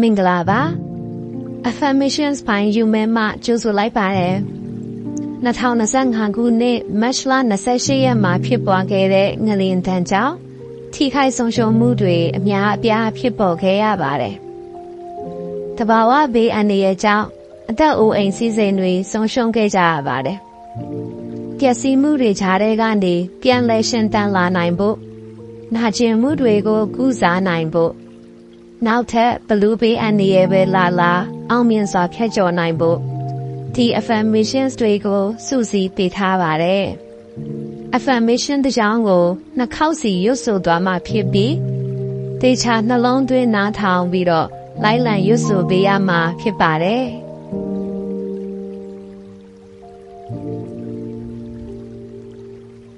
မင်္ဂလာပါ affirmations ပိုင်းယူမဲမှကြိုဆိုလိုက်ပါတယ်2025ခုနှစ်မတ်လ28ရက်မှာဖြစ်ပွားခဲ့တဲ့ငလျင်တန်းကြောင့်ထိခိုက်ဆုံးရှုံးမှုတွေအများအပြားဖြစ်ပေါ်ခဲ့ရပါတယ်တဘာဝဘေးအန္တရာယ်ကြောင့်အသက်အိုးအိမ်စီးစိမ်တွေဆုံးရှုံးခဲ့ကြရပါတယ်ပျက်စီးမှုတွေကြားထဲကနေပြန်လဲရှင်တန်လာနိုင်ဖို့နာကျင်မှုတွေကိုကုစားနိုင်ဖို့ နောက်ထပ်ဘလူးဘေးအန္တရာယ်ပဲလာလာအောင်မြင်စွာဖြတ်ကျော်နိုင်ဖို့ဒီ affirmations တွေကိုစုစည်းပေးထားပါတယ်။ affirmation တစ်ကြောင်းကိုနှစ်ခေါက်စီရွတ်ဆိုသွားမှဖြစ်ပြီးတေချာနှလုံးသွင်းနားထောင်ပြီးတော့လိုက်လံရွတ်ဆိုပေးရမှာဖြစ်ပါတယ်။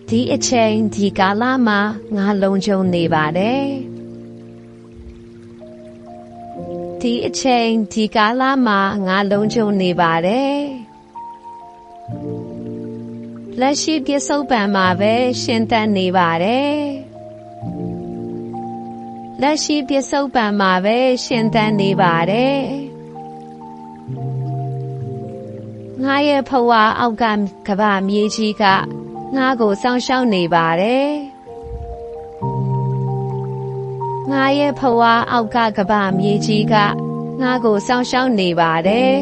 ဒီအချိန်ဒီကာလမှာငါလုံခြုံနေပါတယ်။ ဒီအချိန်ဒီကာလမှာငါလုံးချုံနေပါတယ်လက်ရှိပြစ္ဆုတ်ပံမှာပဲရှင်သန်နေပါတယ်လက်ရှိပြစ္ဆုတ်ပံမှာပဲရှင်သန်နေပါတယ်ငါရဲ့ဖဝါအောက်ကကဘာမြေကြီးကငါ့ကိုစောင့်ရှောက်နေပါတယ် ငါရဲ့ဖဝါအောက်ကကပမြေကြီးကငါကိုစောင့်ရှောက်နေပါတယ်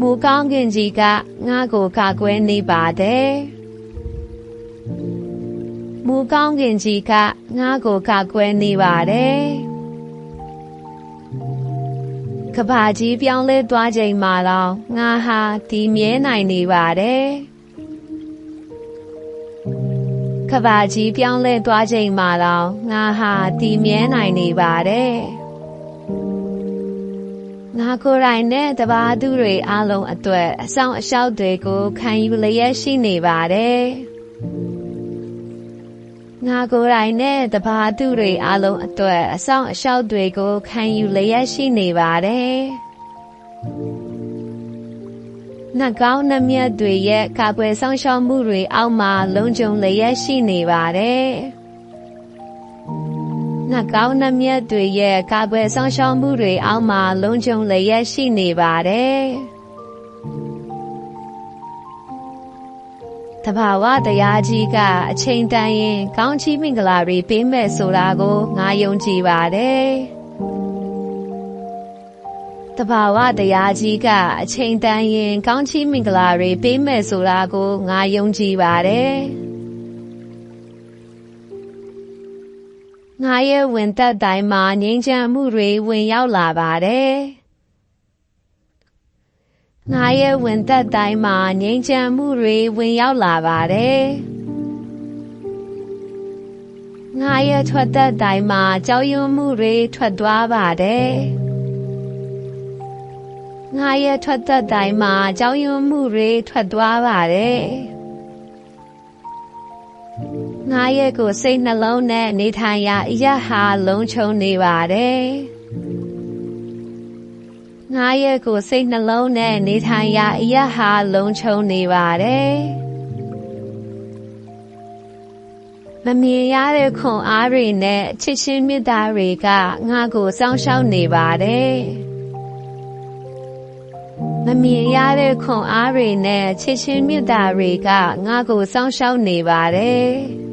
မူကောင်းကင်ကြီးကငါကိုကာကွယ်နေပါတယ်မူကောင်းကင်ကြီးကငါကိုကာကွယ်နေပါတယ်ကဘာကြီးပြောင်းလဲသွားချိန်မှာတော့ငါဟာဒီမြဲနိုင်နေပါတယ် ကဘာကြီးပြောင်းလဲသွားချိန်မှာတော့ငါဟာတည်မြဲနိုင်နေပါတယ်ငါကိုယ်တိုင်နဲ့တဘာသူတွေအလုံးအတွက်အဆောင်အလျှောက်တွေကိုခံယူလျက်ရှိနေပါတယ်ငါကိုယ်တိုင်နဲ့တဘာသူတွေအလုံးအတွက်အဆောင်အလျှောက်တွေကိုခံယူလျက်ရှိနေပါတယ် နှကောင်းနှမျက်တွေရဲ့ကာကွယ်ဆောင်ရှောက်မှုတွေအောက်မှာလုံခြုံလျက်ရှိနေပါတယ်။နှကောင်းနှမျက်တွေရဲ့ကာကွယ်ဆောင်ရှောက်မှုတွေအောက်မှာလုံခြုံလျက်ရှိနေပါတယ်။တဘာဝတရားကြီးကအချိန်တန်ရင်ကောင်းချီးမင်္ဂလာတွေပေးမဲ့ဆိုတာကိုငါယုံကြည်ပါတယ်။ တဘာဝတရားကြီးကအချိန်တန်ရင် ကောင်းချီးမင်္ဂလာတွေပေးမယ်ဆိုတာကိုငါယုံကြည်ပါတယ်ငါရဲ့ဝင်သက်တိုင်းမှာငြိမ်းချမ်းမှုတွေဝင်ရောက်လာပါတယ်ငါရဲ့ဝင်သက်တိုင်းမှာငြိမ်းချမ်းမှုတွေဝင်ရောက်လာပါတယ်ငါရဲ့ထွက်သက်တိုင်းမှာကြောက်ရွံ့မှုတွေထွက်သွားပါတယ် ငါရဲ့ထွက်သက်တိုင်းမှာကြောင်းရွံ့မှုတွေထွက်သွားပါတယ်ငါရဲ့ကိုစိတ်နှလုံးနဲ့နေထိုင်ရာအရဟာလုံးချုံနေပါတယ်ငါရဲ့ကိုစိတ်နှလုံးနဲ့နေထိုင်ရာအရဟာလုံးချုံနေပါတယ်မမြင်ရတဲ့ခွန်အားတွေနဲ့ချစ်ချင်းမေတ္တာတွေကငါကိုစောင့်ရှောက်နေပါတယ် မမြင်ရတဲ့ခွန်အားတွေနဲ့ချစ်ချင်းမြတ်တာတွေကငါ့ကိုစောင့်ရှောက်နေပါတယ်။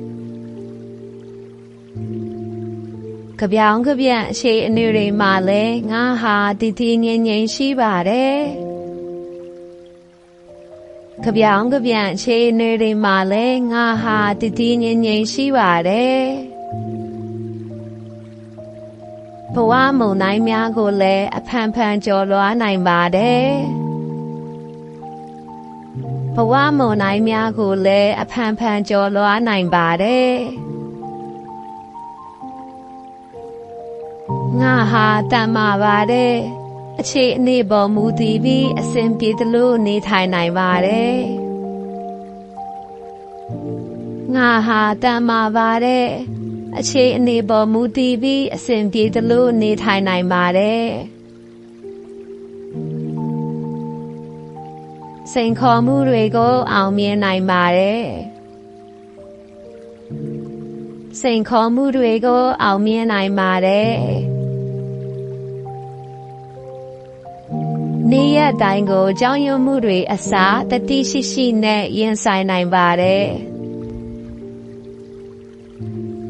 ကြပြောင်းကြပြန်အရှိအနေတွေမှာလဲငါဟာတည်တည်ငြိမ်ငြိမ်ရှိပါတယ်။ကြပြောင်းကြပြန်အရှိအနေတွေမှာလဲငါဟာတည်တည်ငြိမ်ငြိမ်ရှိပါတယ်။ ဘဝမုံတိုင်းများကိုလည်းအဖန်ဖန်ကျော်လွှားနိုင်ပါတယ်ဘဝမုံတိုင်းများကိုလည်းအဖန်ဖန်ကျော်လွှားနိုင်ပါတယ်ငါဟာတန်မာပါတယ်အခြေအနေပေါ်မူတည်ပြီးအစဉ်ပြေသလိုနေထိုင်နိုင်ပါတယ်ငါဟာတန်မာပါတယ် အခြေအနေပေါ်မူတည်ပြီးအစဉ်ပြေသလိုနေထိုင်နိုင်ပါတယ်စိန်ခေါ်မှုတွေကို အောင်မြင်နိုင်ပါတယ်ငစိန်ခေါ်မှုတွေကို အောင်မြင်နိုင်ပါတယ်နေရက်တိုင်းကိုကြောင်းရွံ့မှုတွေအစားတတိရှိရှိနဲ့ရင်ဆိုင်နိုင်ပါတယ်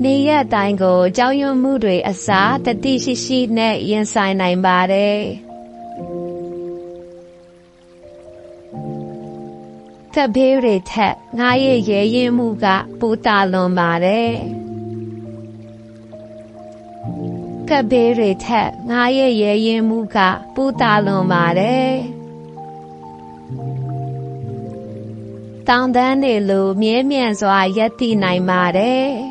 နေရက်တိုင်းကိုကြောင်းရွံ့မှုတွေအစားတတိရှိရှိနဲ့ရင်ဆိုင်နိုင်ပါတယ်တဘေးတွေထက်ငါရဲ့ရဲရင်မှုကပူတာလွန်ပါတယ်ကပ်ဘေးတွေထက်ငါရဲ့ရဲရင်မှုကပူတာလွန်ပါတယ်တောင်တန်းတွေလိုမြဲမြံစွာရက်တည်နိုင်ပါတယ်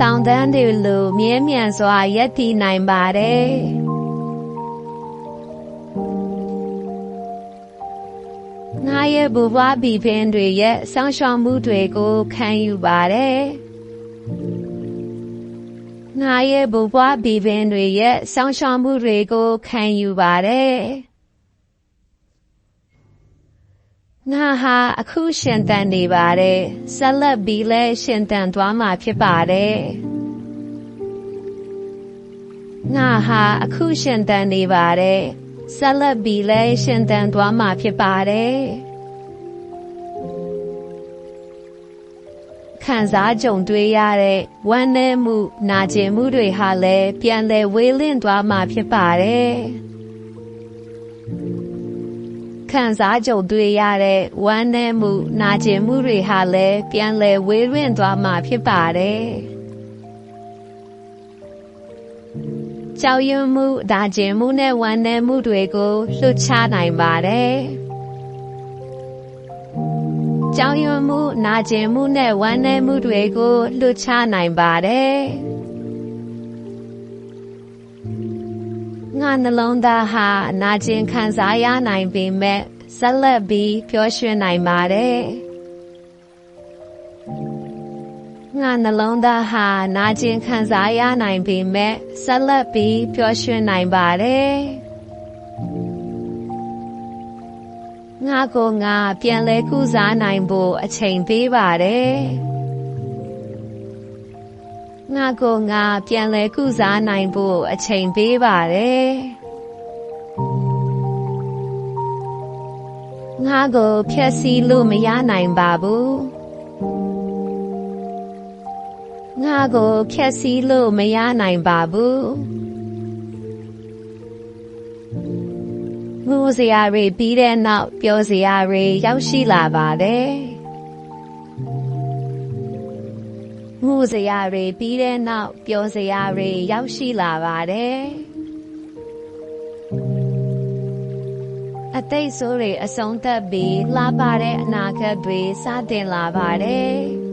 တောင်တန်းတွေလိုမြဲမြံစွာရက်တည်နိုင်ပါတယ်ငါရဲ့ဘူဘွားဘီပင်တွေရဲ့ဆောင်းရှောင်မှုတွေကိုခံယူပါတယ်ငါရဲ့ဘူဘွားဘီပင်တွေရဲ့ဆောင်းရှောင်မှုတွေကိုခံယူပါတယ် ငါဟာအခုရှင်တန်နေပါတယ်ဆက်လက်ပြီးလဲရှင်တန်သွားမှာဖြစ်ပါတယ်ငါဟာအခုရှင်တန်နေပါတယ်ဆက်လက်ပြီးလဲရှင်တန်သွားမှာဖြစ်ပါတယ်ခံစားကြုံတွေ့ရတဲ့ဝမ်းနည်းမှုနာကျင်မှုတွေဟာလည်းပြန်လည်ဝေးလင့်သွားမှာဖြစ်ပါတယ် ခံစားကြုံတွေ့ရတဲ့ဝမ်းနည်းမှုနာကျင်မှုတွေဟာလည်းပြန်လည်ဝေးလင့်သွားမှာဖြစ်ပါတယ်ကြောက်ရွံ့မှုဒါကျင်မှုနဲ့ဝမ်းနည်းမှုတွေကိုလှုပ်ရှားနိုင်ပါတယ်။ကြောက်ရွံ့မှုနာကျင်မှုနဲ့ဝမ်းနည်းမှုတွေကိုလှုပ်ရှားနိုင်ပါတယ်။ ငါနှလုံးသားဟာနာကျင်ခံစားရနိုင်ပေမဲ့ဆက်လက်ပြီးပျော်ရွှင်နိုင်ပါတယ်။ငါနှလုံးသားဟာနာကျင်ခံစားရနိုင်ပေမဲ့ဆက်လက်ပြီးပျော်ရွှင်နိုင်ပါတယ်ငါကိုငါပြန်လဲကုစားနိုင်ဖို့အချိန်ပေးပါတယ် ငါကိုငါပြန်လဲကုစားနိုင်ဖို့အချိန်ပေးပါတယ်ငါကိုဖျက်ဆီးလို့မရနိုင်ပါဘူးငါကိုဖျက်ဆီးလို့မရနိုင်ပါဘူးငိုစရာတွေပြီးတဲ့နောက်ပျော်စရာတွေရောက်ရှိလာပါတယ် ငိုစရာတွေပြီးတဲ့နောက်ပျော်စရာတွေရောက်ရှိလာပါတယ်အသိဆိုးတွေအဆုံးသတ်ပြီးလှပတဲ့အနာဂတ်တွေစတင်လာပါတယ်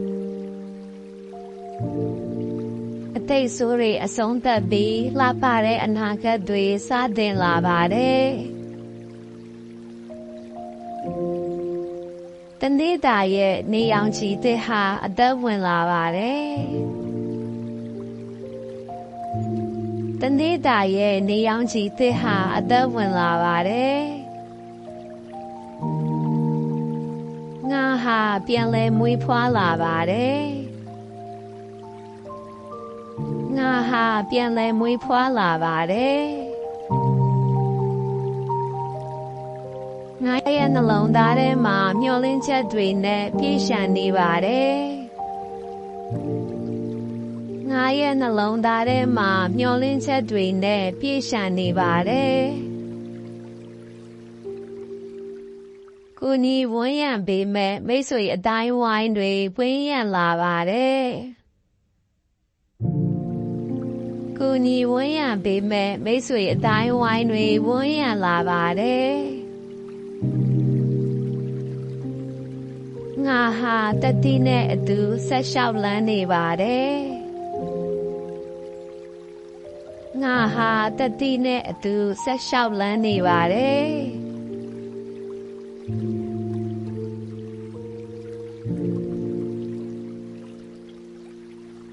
တိတ်ဆိုးတွေအဆုံးသတ်ပြီးလှပတဲ့အနာဂတ်တွေစတင်လာပါတယ်။ နေ့တာရဲ့နေအောင်ချီတဲ့ဟာအသက်ဝင်လာပါတယ်။တနေ့တာရဲ့နေအောင်ချီတဲ့ဟာအသက်ဝင်လာပါတယ်။ငါဟာပြန်လဲမွေးဖွားလာပါတယ်။ငါဟာပြန်လဲမွေးဖွားလာပါတယ် ငါရဲ့နှလုံးသားထဲမှာမျောလင်းချက်တွေနဲ့ပြည့်စုံနေပါတယ်ငါရဲ့နှလုံးသားထဲမှာမျောလင်းချက်တွေနဲ့ပြည့်စုံနေပါတယ်ကိုညီဝန်းရံပေးမဲ့မိတ်ဆွေအတိုင်းဝိုင်းတွေဝန်းရံလာပါတယ်ကူညီဝန်းရံပေးမဲ့မိတ်ဆွေအတိုင်းဝိုင်းတွေဝန်းရံလာပါတယ် ငါဟာတတိနဲ့အတူဆက်လျှောက်လန်းနေပါတယ်ငါဟာတတိနဲ့အတူဆက်လျှောက်လန်းနေပါတယ်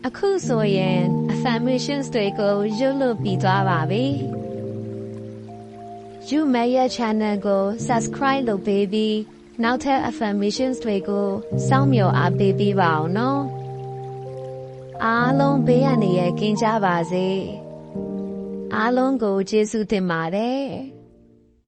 အခုဆိုရင် affirmations တွေကိုရွတ်လို့ပြီးသွားပါပြီ။ You Maya Channel ကို subscribe လုပ်ပေးပြီး နောက်ထပ် affirmations တွေကိုစောင့်မျှော်အားပေးပြီးပါအောင်နော်အားလုံးဘေးရန်တွေရဲ့ကင်းကြပါစေအားလုံးကိုကျေးဇူးတင်ပါတယ်